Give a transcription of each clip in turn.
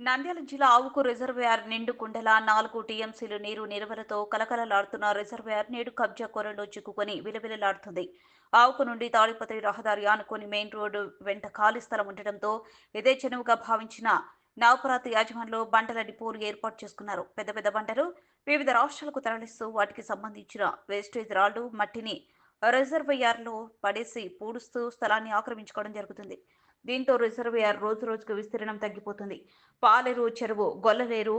నంద్యాల జిల్లా ఆవుకు రిజర్వేయర్ నిండు కుండలా నాలుగు టీఎంసీలు నీరు నిల్వలతో కలకలలాడుతున్న రిజర్వాయర్ నేడు కబ్జా కొరలో చిక్కుకొని విలవిలలాడుతుంది. ఆవుకు నుండి తాడిపత్రి రహదారి ఆనుకొని మెయిన్ రోడ్డు వెంట ఖాళీ స్థలం ఉండటంతో ఇదే చెనువుగా భావించిన నవపరాత యాజమాన్లో బంటల డిపోలు ఏర్పాటు చేసుకున్నారు. పెద్ద పెద్ద బంటలు వివిధ రాష్ట్రాలకు తరలిస్తూ వాటికి సంబంధించిన వేస్టేజ్ రాళ్ళు మట్టిని రిజర్వాయర్లో పడేసి పూడుస్తూ స్థలాన్ని ఆక్రమించుకోవడం జరుగుతుంది. దీంతో రిజర్వాయర్ రోజు రోజుకు విస్తీర్ణం తగ్గిపోతుంది. పాలేరు చెరువు గొల్లలేరు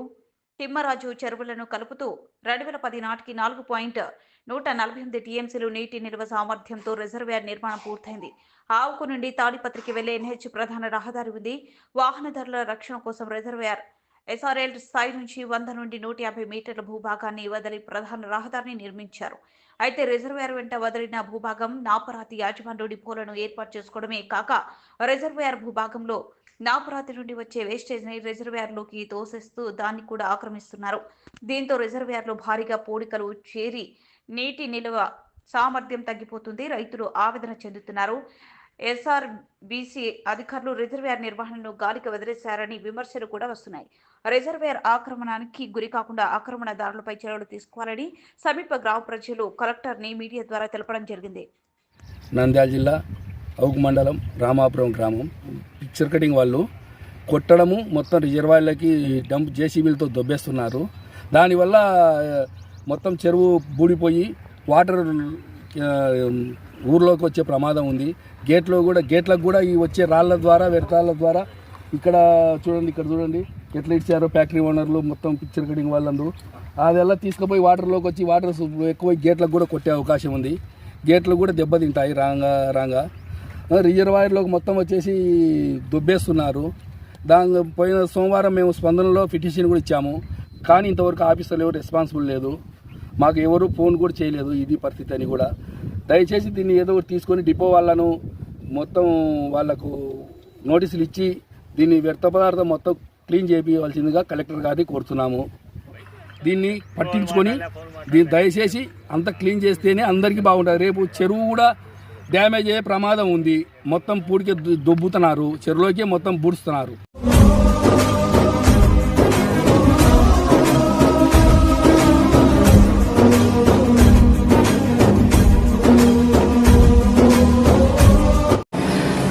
తిమ్మరాజు చెరువులను కలుపుతూ రెండు వేల పది నాటికి నాలుగు పాయింట్ నూట నలభై ఎనిమిది టీఎంసీలు నీటి నిల్వ సామర్థ్యంతో రిజర్వాయర్ నిర్మాణం పూర్తయింది. ఆవుకు నుండి తాడిపత్రికి వెళ్ళే ఎన్హెచ్ ప్రధాన రహదారి ఉంది. వాహనదారుల రక్షణ కోసం రిజర్వేర్ ఎస్ఆర్ఎల్ స్థాయి నుంచి వంద నుండి నూట యాభై మీటర్ల భూభాగాన్ని వదిలి ప్రధాన రహదారిని నిర్మించారు. అయితే రిజర్వాయర్ వెంట వదిలిన భూభాగం నాపరాతి యాజమాన్య డిపోలను ఏర్పాటు చేసుకోవడమే కాక రిజర్వేయర్ భూభాగంలో నాపరాతి నుండి వచ్చే వేస్టేజ్ని రిజర్వాయర్లోకి తోసేస్తూ దాన్ని కూడా ఆక్రమిస్తున్నారు. దీంతో రిజర్వేయర్లో భారీగా పోడికలు చేరి నీటి నిల్వ సామర్థ్యం తగ్గిపోతుంది. రైతులు ఆవేదన చెందుతున్నారు. ఎస్ఆర్ బీసీ అధికారులు రిజర్వేయర్ నిర్వహణను గాలికి వదిలేశారని విమర్శలు కూడా వస్తున్నాయి. రిజర్వేయర్ ఆక్రమణానికి గురి కాకుండా ఆక్రమణదారులపై చర్యలు తీసుకోవాలని సమీప గ్రామ ప్రజలు కలెక్టర్ని మీడియా ద్వారా తెలపడం జరిగింది. నంద్యాల జిల్లా అవుగు మండలం రామాపురం గ్రామం. పిక్చర్ కటింగ్ వాళ్ళు కొట్టడము మొత్తం రిజర్వాయర్లకి డంప్ జేసీబీలతో దొబ్బేస్తున్నారు. దానివల్ల మొత్తం చెరువు బూడిపోయి వాటర్ ఊర్లోకి వచ్చే ప్రమాదం ఉంది. గేట్లో కూడా గేట్లకు కూడా ఈ వచ్చే రాళ్ళ ద్వారా వ్యర్థాల ద్వారా ఇక్కడ చూడండి ఇక్కడ చూడండి. ఎట్లా ఇచ్చారో ఫ్యాక్టరీ ఓనర్లు మొత్తం పిక్చర్ కటింగ్ వాళ్ళందరూ. అదెల్లా తీసుకుపోయి వాటర్లోకి వచ్చి వాటర్ ఎక్కువ గేట్లకు కూడా కొట్టే అవకాశం ఉంది. గేట్లు కూడా దెబ్బతింటాయి రాంగా రాంగా. రిజర్వాయర్లోకి మొత్తం వచ్చేసి దుబ్బేస్తున్నారు. దాని పోయిన సోమవారం మేము స్పందనలో పిటిషన్ కూడా ఇచ్చాము. కానీ ఇంతవరకు ఆఫీసర్లు ఎవరు రెస్పాన్సిబుల్ లేదు. మాకు ఎవరు ఫోన్ కూడా చేయలేదు ఇది పరిస్థితి అని కూడా. దయచేసి దీన్ని ఏదో ఒకటి తీసుకొని డిపో వాళ్ళను మొత్తం వాళ్ళకు నోటీసులు ఇచ్చి దీన్ని వ్యర్థ పదార్థం మొత్తం క్లీన్ చేయించవలసిందిగా కలెక్టర్ గారిని కోరుతున్నాము. దీన్ని పట్టించుకొని దీన్ని దయచేసి అంత క్లీన్ చేస్తేనే అందరికీ బాగుంటుంది. రేపు చెరువు కూడా డ్యామేజ్ అయ్యే ప్రమాదం ఉంది. మొత్తం పూడికే దు- దొబ్బుతున్నారు. చెరువులోకే మొత్తం పూడుస్తున్నారు.